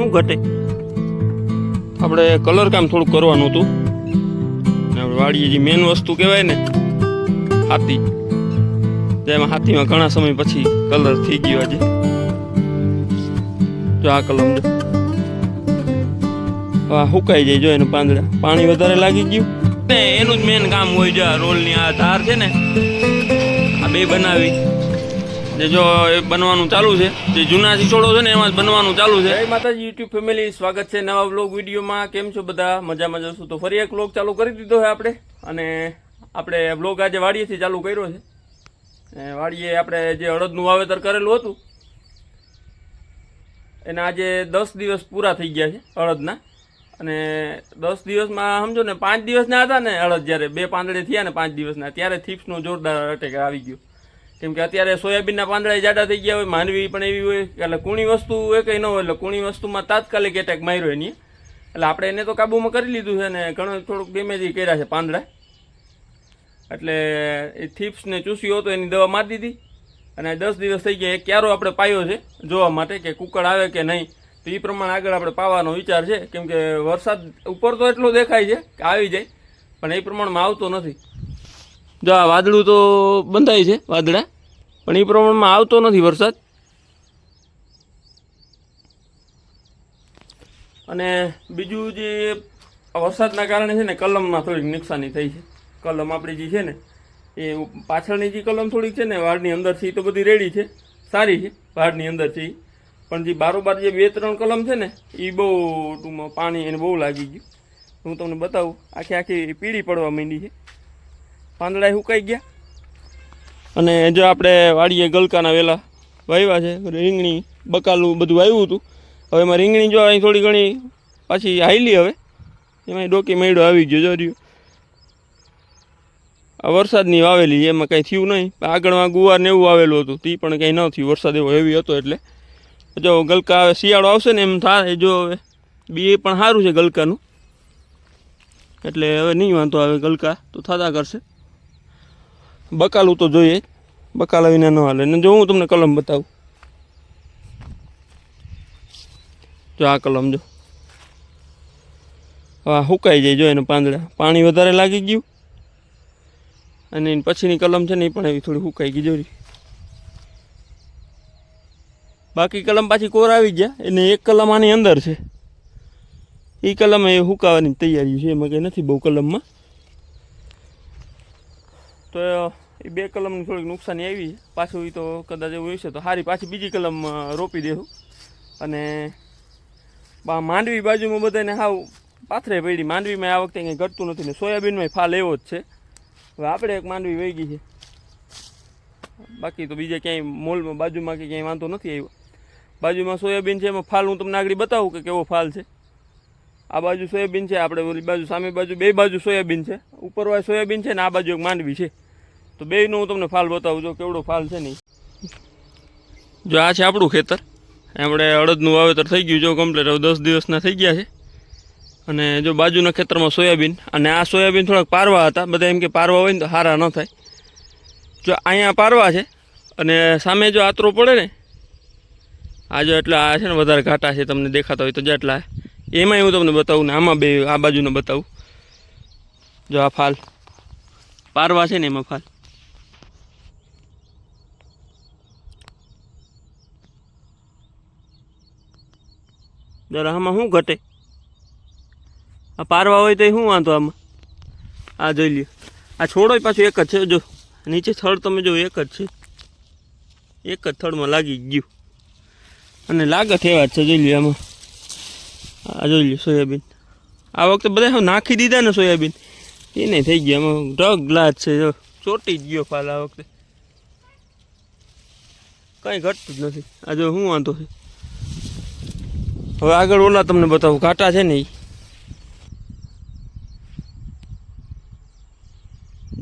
શું ઘટે? આપણે કલર કામ થોડુંક કરવાનું હતું. આપણે વાડીએ જે મેન વસ્તુ કહેવાય ને, હાથી. જેમાં હાથીમાં ઘણા સમય પછી કલર થઈ ગયો આજે. જો આ કલમ આ સુકાઈ જાય જો એનું પાંદડા. પાણી વધારે લાગી ગયું. ને એનું જ મેન કામ હોય જો આ રોલની આ ધાર છે ને, આ બે બનાવી. જે જો એ બનવાનું ચાલુ છે, જે જૂના સિસોડો છે ને એમાં જ બનવાનું ચાલુ છે. જય માતાજી યુટ્યુબ ફેમિલી સ્વાગત છે નવા બ્લોગ વિડીયોમાં. કેમ છો બધા? મજામાં જશું તો ફરી એક બ્લોગ ચાલુ કરી દીધો છે આપણે. અને આપણે બ્લોગ આજે વાડીએથી ચાલુ કર્યો છે. વાડીએ આપણે જે અડદનું વાવેતર કરેલું હતું, એના આજે દસ દિવસ પૂરા થઈ ગયા છે અડદના. અને દસ દિવસમાં સમજો ને પાંચ દિવસના હતા ને અડદ જ્યારે બે પાંદડે થયા ને પાંચ દિવસના, ત્યારે થીપ્સનો જોરદાર અટેક આવી ગયો. કેમ કે અત્યારે સોયાબીનના પાંદડા જાડા થઈ ગયા હોય માનવી પણ એવી હોય એટલે કુણી વસ્તુ એ કંઈ ન હોય, એટલે કુણી વસ્તુમાં તાત્કાલિક એટેક માર્યો એની. એટલે આપણે એને તો કાબૂમાં કરી લીધું છે ને ઘણું થોડુંક ડેમેજ કર્યા છે પાંદડા. એટલે એ થીપ્સને ચૂસ્યો હતો, એની દવા મારી દીધી. અને દસ દિવસ થઈ ગયા, એ ક્યારો આપણે પાયો છે, જોવા માટે કે કુકડ આવે કે નહીં, તો એ પ્રમાણે આગળ આપણે પાવાનો વિચાર છે. કેમ કે વરસાદ ઉપર તો એટલો દેખાય છે કે આવી જાય, પણ એ પ્રમાણમાં આવતો નથી. જો આ વાદળું તો બંધાય છે, વાદળા. પણ એ પ્રમાણમાં આવતો નથી વરસાદ. અને બીજું જે વરસાદના કારણે છે ને કલમમાં થોડીક નુકસાની થઈ છે. કલમ આપણી જે છે ને, એ પાછળની જે કલમ થોડીક છે ને, વાડની અંદરથી તો બધી રેડી છે. સારી છે, વાડની અંદરથી. પણ જે બારોબાર જે બે ત્રણ કલમ છે ને એ બહુ ટૂંકમાં પાણી એને બહુ લાગી ગયું. હું તમને બતાવું, આખી આખી પીળી પડવા માંડી છે. પાંદડા સુકાઈ ગયા. અને જો આપણે વાડીએ ગલકાના વેલા વાવ્યા છે, રીંગણી, બકાલું બધું વાવ્યું હતું. હવે એમાં રીંગણી જો અહીં થોડી ઘણી પાછી હાઈલી હવે. એમાં ડોકી મેળો આવી ગયો જો રહ્યું. આ વરસાદની વાવેલી એમાં કાંઈ થયું નહીં. આગળમાં ગુવાર ને એવું વાવેલું હતું, તે પણ કંઈ ન થયું. વરસાદ એવો હેવી હતો એટલે. જો ગલકા હવે શિયાળો આવશે ને એમ થાય, જો હવે બી પણ સારું છે ગલકાનું. એટલે હવે નહીં વાંધો આવે ગલકા, તો થતા કરશે. બકાલું તો જોઈએ. બકાલા વિના ન હાલે. ને જો હું તમને કલમ બતાવું. જો આ કલમ જો. હા સુકાઈ જાય જો એના પાંદડા. પાણી વધારે લાગી ગયું. અને એની પછીની કલમ છે ને એ પણ એવી થોડી સુકાઈ ગઈ જોરી બાકી કલમ પાછી કોર આવી ગયા. એને એક કલમ આની અંદર છે. એ કલમ એ સુકાવાની તૈયારી છે. એમાં કંઈ નથી બહુ કલમમાં. તો એ બે કલમની થોડીક નુકસાની આવી પાછું એ તો કદાચ એવું હશે તો સારી પાછી બીજી કલમ રોપી દેવું અને માંડવી બાજુમાં બધાને હાવ પાથરે પડી. માંડવીમાં આ વખતે કંઈ ઘટતું નથી ને સોયાબીનમાં ફાલ એવો જ છે. હવે આપણે એક માંડવી વહી છે. બાકી તો બીજે ક્યાંય મોલમાં બાજુમાં કે ક્યાંય વાંધો નથી આવ્યો. બાજુમાં સોયાબીન છે એમાં ફાલ હું તમને આગળ બતાવું કે કેવો ફાલ છે. આ બાજુ સોયાબીન છે, આપણે ઓલી બાજુ સામે બાજુ બે બાજુ સોયાબીન છે. ઉપરવાય સોયાબીન છે ને આ બાજુ એક માંડવી છે. તો બેયનું હું તમને ફાલ બતાવું, જો કેવડો ફાલ છે નહીં જો આ છે આપણું ખેતર. આપણે અડદનું વાવેતર થઈ ગયું, જો કમ્પ્લીટ હવે દસ દિવસના થઈ ગયા છે. અને જો બાજુના ખેતરમાં સોયાબીન, અને આ સોયાબીન થોડાક પારવા હતા, બધા એમ કે પારવા હોય ને તો હારા ન થાય. જો અહીંયા પારવા છે, અને સામે જો આતરો પડે ને, આ જો એટલા આ છે ને વધારે ઘાટા છે, તમને દેખાતા હોય તો જેટલા. એમાંય હું તમને બતાવું ને આમાં બે, આ બાજુને બતાવું. જો આ ફાલ. પારવા છે ને એમાં ફાલ. જરા આમાં શું ઘટે? આ પારવા હોય તો શું વાંધો આમાં? આ જોઈ લ્યો. આ છોડો પાછું એક જ છે. જો, નીચે થડ તમે જો, એક જ છે. એક જ થડમાં લાગી ગયું. અને લાગત એવા જ છે, જોઈ લ્યો આમાં. આ જોઈ લ્યો સોયાબીન. આ વખતે બધા હવે નાખી દીધા ને સોયાબીન. એ નહીં થઈ ગયા, આમાં ઢગ ગ્લાસ છે, જો. ચોટી જ ગયો ફાલ આ વખતે. કંઈ ઘટતું જ નથી. આ જો શું વાંધો છે? હવે આગળ ઓલા તમને બતાવું, ઘાટા છે ને એ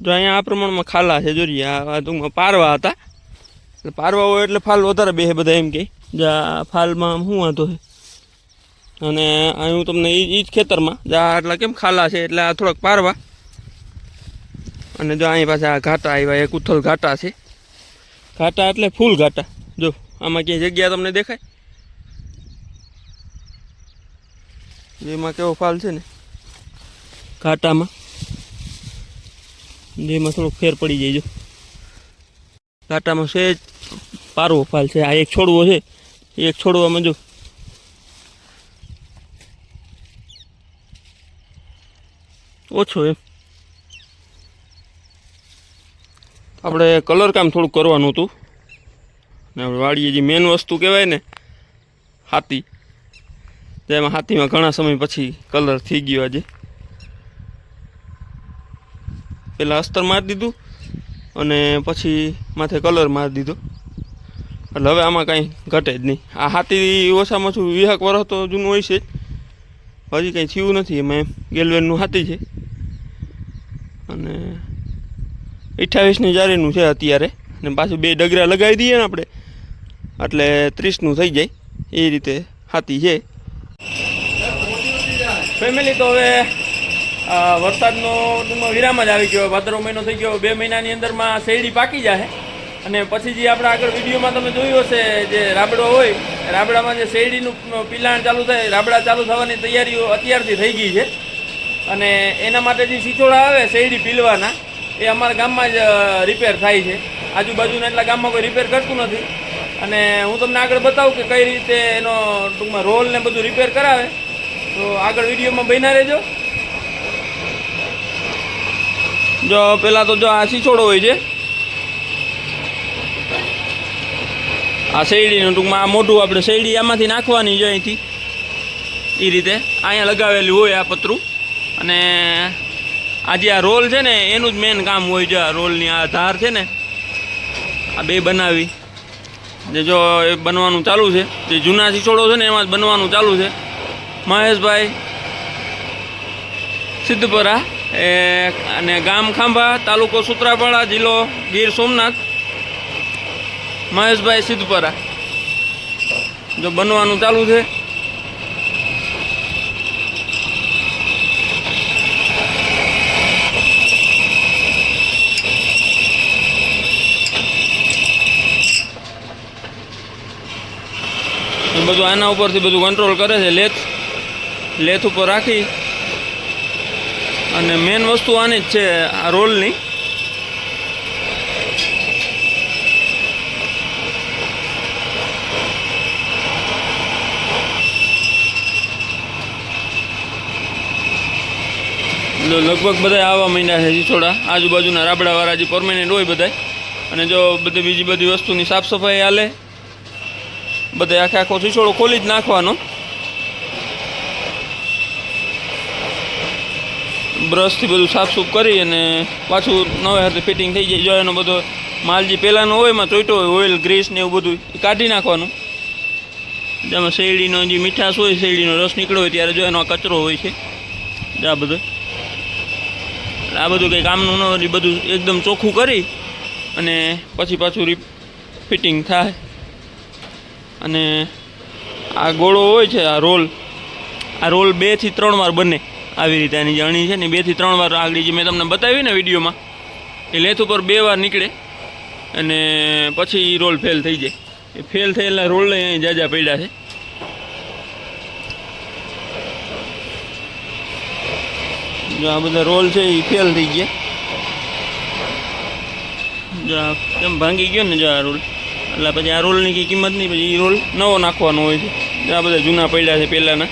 જો અહીંયા આ પ્રમાણમાં ખાલા છે જોઈએ આ ટૂંકમાં પારવા હતા. એટલે પારવા હોય એટલે ફાલ વધારે બે બધા એમ કે. જા ફાલમાં શું વાંધો છે? અને અહીં હું તમને એ જ ખેતરમાં, જા આટલા કેમ ખાલા છે, એટલે આ થોડાક પારવા. અને જો અહીં પાછા આ ઘાટા આવ્યા, એક ઉથલ ઘાટા છે. ઘાટા એટલે ફૂલ ઘાટા. જો, આમાં ક્યાંય જગ્યા તમને દેખાય? જેમાં કેવો ફાલ છે ને? ઘાટામાં. જેમાં થોડોક ફેર પડી જાય, જો. ઘાટામાં સહેજ પારવો ફાલ છે. આ એક છોડવો છે. એક છોડવામાં જો ઓછો એમ. આપણે કલર કામ થોડુંક કરવાનું હતું. ને આપણે વાડીએ જે મેન વસ્તુ કહેવાય ને, હાથી. જેમાં હાથીમાં ઘણા સમય પછી કલર થઈ ગયો આજે. પહેલાં અસ્તર મારી દીધું અને પછી માથે કલર મારી દીધો. એટલે હવે આમાં કાંઈ ઘટે જ નહીં. આ હાથી ઓછામાં ઓછું વિહાક વરસ તો જૂનું હોય છે હજી કંઈ થયું નથી એમાં એમ. ગેલવેનનું હાથી છે. અને અઠ્યાવીસની જારીનું છે અત્યારે. અને પાછું બે ડગરા લગાવી દઈએ ને આપણે. એટલે ત્રીસનું થઈ જાય. એ રીતે હાથી છે. ફેમિલી તો હવે વરસાદનો વિરામ જ આવી ગયો. ભાદરો મહિનો થઈ ગયો. બે મહિનાની અંદરમાં શેરડી પાકી જાય અને પછી જે આપણે આગળ વિડીયોમાં તમે જોયું હશે, જે રાબડો હોય, રાબડામાં જે શેરડીનું પિલાણ ચાલુ થાય, રાબડા ચાલુ થવાની તૈયારીઓ અત્યારથી થઈ ગઈ છે. અને એના માટે જે સિચોડા આવે, શેરડી પીલવાના, એ અમારા ગામમાં જ રિપેર થાય છે. આજુબાજુના એટલા ગામમાં કોઈ રિપેર કરતું નથી. અને હું તમને આગળ બતાવું કે કઈ રીતે એનો ટૂંકમાં રોલ ને બધું રિપેર કરાવે. તો આગળ વિડીયોમાં બન્યા રહેજો. જો, પેલા તો જો આ સિચોડો હોય છે. આ શેરડીનું ટૂંકમાં આ મોઢું આપણે શેરડી આમાંથી નાખવાની છે અહીંથી. એ રીતે અહીંયા લગાવેલું હોય આ પતરું. અને આ જે આ રોલ છે ને, એનું જ મેન કામ હોય છે, આ રોલની આ ધાર છે ને, આ બે બનાવી. જે જો એ બનવાનું ચાલુ છે, જે જૂના સિસોડો છે ને, એમાં જ બનવાનું ચાલુ છે. મહેશભાઈ સિદ્ધપરા, એ અને ગામ ખાંભા તાલુકો સુત્રાપાડા, જિલ્લો ગીર સોમનાથ. મહેશભાઈ સિદ્ધપરા. જો બનવાનું ચાલુ છે. આના ઉપરથી બધું કંટ્રોલ કરે છે લેથ લેથ ઉપર રાખી. અને મેન વસ્તુ આની જ છે, આ રોલની. લગભગ બધા આવવા માંડ્યા છે થોડા આજુબાજુના રાબડાવાળા જે પરમેનન્ટ હોય બધા અને જો બધી બીજી બધી વસ્તુની સાફ સફાઈ હાલે બધે આખે આખો શીશોડો ખોલી જ નાખવાનો. બ્રશથી બધું સાફસૂફ કરી અને પાછું નવે હાથે ફિટિંગ થઈ જાય. જો એનો બધો માલ જે પહેલાંનો હોય, એમાં ચોઈટો હોય, ઓઇલ, ગ્રીસ ને એવું બધું કાઢી નાખવાનું. જેમાં શેરડીનો જે મીઠાશ હોય, શેરડીનો રસ નીકળ્યો હોય, ત્યારે જો એનો કચરો હોય છે આ બધો. આ બધું કંઈ કામનું ન બધું એકદમ ચોખ્ખું કરી અને પછી પાછું રી ફિટિંગ થાય. અને આ ગોળો હોય છે, આ રોલ. આ રોલ બેથી ત્રણ વાર બને આવી રીતે. આની જે અણી છે ને બેથી ત્રણ વાર આગળ જે મેં તમને બતાવી ને વિડીયોમાં, એ લેથ ઉપર બે વાર નીકળે અને પછી એ રોલ ફેલ થઈ જાય. એ ફેલ થયેલા રોલ અહીં જાજા પડ્યા છે. જો આ બધા રોલ છે એ ફેલ થઈ ગયા. જો કેમ ભાંગી ગયો ને જો આ રોલ? એટલે પછી આ રોલની કંઈ કિંમત નહીં પછી એ રોલ નવો નાખવાનો હોય છે. આ બધા જૂના પડ્યા છે પહેલાંના.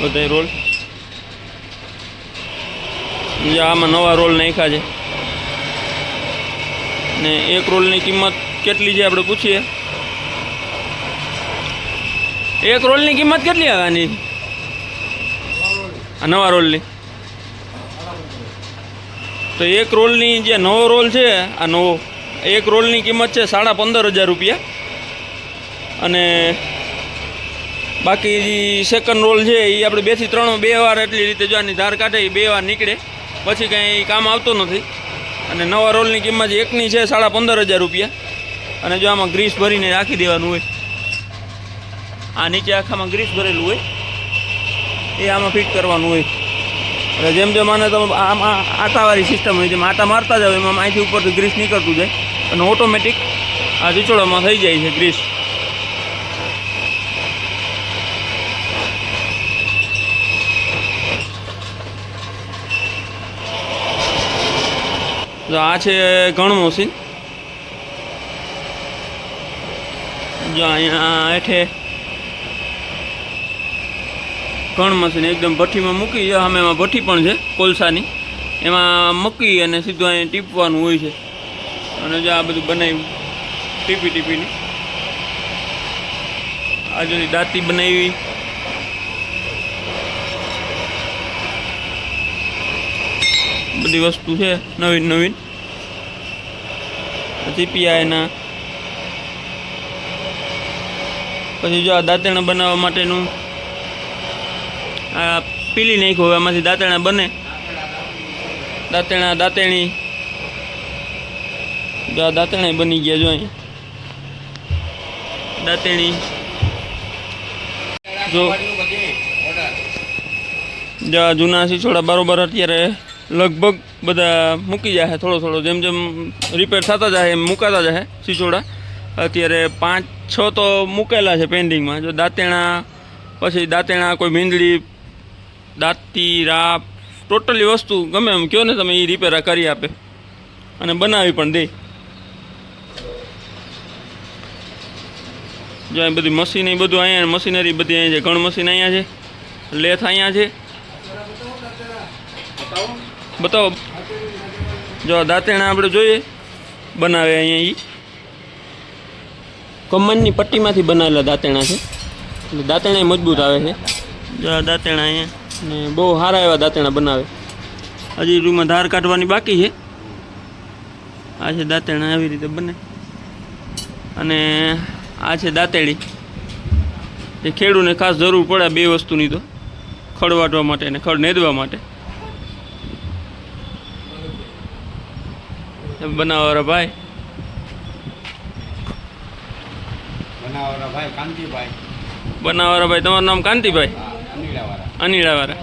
બધા રોલ. આમાં નવા રોલ નાખ્યા છે. ને એક રોલની કિંમત કેટલી છે આપણે પૂછીએ? એક રોલની કિંમત કેટલી આવે આની? આ નવા રોલની. તો એક રોલની જે નવો રોલ છે, આ નવો. એક રોલની કિંમત છે સાડા પંદર હજાર રૂપિયા. અને બાકી સેકન્ડ રોલ છે એ આપણે બેથી ત્રણ, બે વાર એટલી રીતે જો આની ધાર કાઢે એ બે વાર નીકળે. પછી કાંઈ કામ આવતો નથી. અને નવા રોલની કિંમત એકની છે, સાડા પંદર હજાર રૂપિયા. અને જો આમાં ગ્રીસ ભરીને રાખી દેવાનું હોય. આ નીચે આખામાં ગ્રીસ ભરેલું હોય. એ આમાં ફિટ કરવાનું હોય. એટલે જેમ જેમ આને તમે આમાં આટાવાળી સિસ્ટમ હોય, જેમ આટા મારતા જાવ એમાં અહીંથી ઉપરથી ગ્રીસ નીકળતું જાય. અને ઓટોમેટિક આ રીચોડામાં થઈ જાય છે ગ્રીસ જો આ છે ઘણું મશીન જો અહીંયા હેઠે ઘણ મશીન એકદમ ભઠ્ઠીમાં મૂકી એમાં ભઠ્ઠી પણ છે, કોલસાની. એમાં મૂકી અને સીધું અહીંયા ટીપવાનું હોય છે. અને જો આ બધું બનાવ્યું, ટીપી ટીપીની. આ જો દાંતી બનાવી. બધી વસ્તુ છે, નવીન નવીન. પછી એના પછી જો આ દાંતેણા બનાવવા માટેનું આ પીલી નાખ્યું, હવે આમાંથી દાંતણા બને. દાંતેણા, દાંતેણી. જો આ દાંતેણા બની ગયા જો અહીં. દાંતેણી. જો. જો આ જૂના સિસોડા બરાબર અત્યારે લગભગ બધા મૂકી જાય થોડો થોડો. જેમ જેમ રિપેર થતા જાય એમ મુકાતા જાય સિસોડા અત્યારે પાંચ, છ તો મૂકેલા છે પેન્ડિંગમાં જો દાંતેણા, પછી દાંતેણા કોઈ મીંદડી, દાંતી, રાપ ટોટલી વસ્તુ ગમે એમ કહો ને તમે એ રિપેર કરી આપે. અને બનાવી પણ દે. જો અહીં બધી મશીન એ બધું અહીંયા મશીનરી બધી અહીંયા છે. ઘણ મશીન અહીંયા છે? લેથ અહીંયા છે? બતાવો. જો દાંતેણા આપણે જોઈએ. બનાવે અહીંયા ઈ. કમનની પટ્ટીમાંથી બનાવેલા દાંતેણા છે. એટલે દાંતેણા મજબૂત આવે છે. જો દાંતેણા અહીંયા. ને બહુ સારા એવા દાંતેણા બનાવે. હજી રૂમમાં ધાર કાઢવાની બાકી છે. આ છે દાંતેણા, આવી રીતે બને. અને આ છે દાંતેડી. એ ખેડૂને ખાસ જરૂર પડે બે વસ્તુની તો. ખડ વાટવા માટે અને ખડ નેદવા માટે. બનાવવાળા ભાઈ. બનાવવાળા ભાઈ કાંતિભાઈ. બનાવવાળા ભાઈ તમારું નામ કાંતિભાઈ? અનિલાવાળા. અનિડાવાળા